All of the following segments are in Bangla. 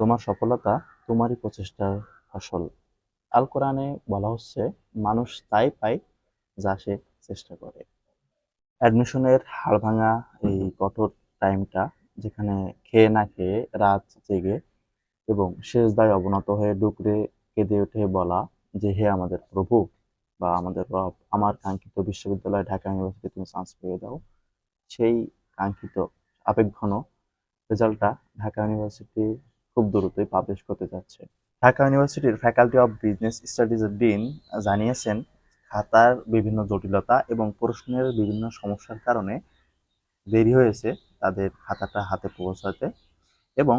তোমার সফলতা তোমারই প্রচেষ্টার ফসল। আল কোরআনে বলা হচ্ছে মানুষ তাই পায় যা সে চেষ্টা করে। অ্যাডমিশনের হাড় ভাঙা এই কঠোর টাইমটা যেখানে খেয়ে না খেয়ে রাত জেগে এবং শেষ দায় অবনত হয়ে ডুকরে কেঁদে উঠে বলা যে হে আমাদের প্রভু বা আমাদের রব আমার কাঙ্ক্ষিত বিশ্ববিদ্যালয় ঢাকা ইউনিভার্সিটি তুমি চান্স পেয়ে দাও। সেই কাঙ্ক্ষিত আবেগঘন রেজাল্টটা ঢাকা ইউনিভার্সিটি খুব দ্রুতই পাবলিশ করতে যাচ্ছে। ঢাকা ইউনিভার্সিটির ফ্যাকাল্টি অফ বিজনেস স্টাডিজের ডিন জানিয়েছেন, খাতার বিভিন্ন জটিলতা এবং প্রশ্নের বিভিন্ন সমস্যার কারণে দেরি হয়েছে তাদের খাতাটা হাতে পৌঁছাতে এবং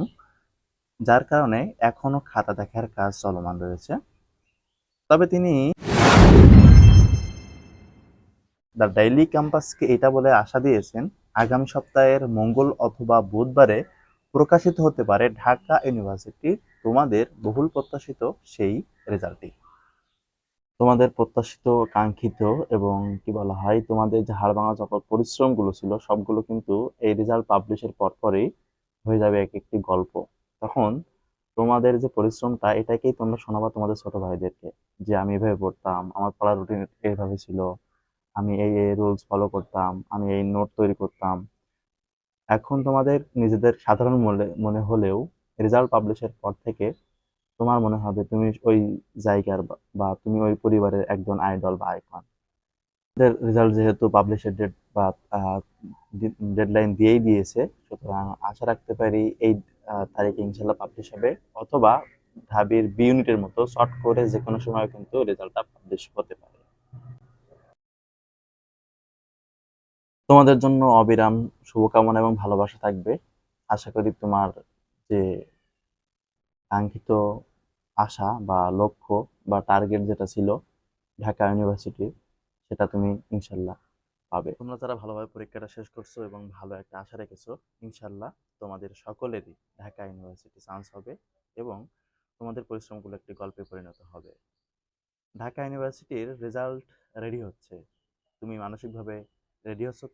যার কারণে এখনও খাতা দেখার কাজ চলমান রয়েছে। তবে তিনি দ্য ডেইলি ক্যাম্পাসকে এটা বলে আশা দিয়েছেন, আগামী সপ্তাহের মঙ্গল অথবা বুধবারে প্রকাশিত হতে পারে ঢাকা ইউনিভার্সিটি। তোমাদের বহুল প্রত্যাশিত সেই রেজাল্টটি। তোমাদের প্রত্যাশিত, কাঙ্ক্ষিত এবং কি বলা হয়, তোমাদের যে হাড়ভাঙা যত পরিশ্রমগুলো ছিল, সবগুলো কিন্তু এই রেজাল্ট পাবলিশের পরপরই হয়ে যাবে এক একটি গল্প। তখন তোমাদের যে পরিশ্রমটা, এটাকেই তোমরা শোনাবা তোমাদের ছোট ভাইদেরকে। যে আমি এভাবে পড়তাম, আমার পড়ার রুটিন এইভাবে ছিল। আমি এই এই রুলস ফলো করতাম, আমি এই নোট তৈরি করতাম। এখন তোমাদের নিজেদের সাধারণ মনে মনে হলেও রেজাল্ট পাবলিশের পর থেকে তোমার মনে হবে তুমি ওই জায়গার বা- তুমি ওই পরিবারের একজন আইডল বা আইকন রেজাল্ট যেহেতু পাবলিশের ডেট বা ডেডলাইন দিয়েই দিয়েছে, সুতরাং আশা রাখতে পারি এই তারিখে ইনশাল্লাহ পাবলিশ হবে, অথবা ঢাবির বি ইউনিটের মতো শর্ট করে যে কোনো সময় কিন্তু রেজাল্টটা পাবলিশ হতে পারে। তোমাদের জন্য অবিরাম শুভকামনা এবং ভালোবাসা থাকবে। আশা করি তোমার যে কাঙ্ক্ষিত আশা বা লক্ষ্য বা টার্গেট যেটা ছিল ঢাকা ইউনিভার্সিটি সেটা তুমি ইনশাল্লাহ পাবে। তোমরা যারা ভালোভাবে পরীক্ষাটা শেষ করছ এবং ভালো একটা আশা রেখেছো, ইনশাল্লাহ তোমাদের সকলেরই ঢাকা ইউনিভার্সিটি চান্স হবে এবং তোমাদের পরিশ্রমগুলো একটি গল্পে পরিণত হবে। ঢাকা ইউনিভার্সিটির রেজাল্ট রেডি হচ্ছে। তুমি মানসিকভাবে レディオソ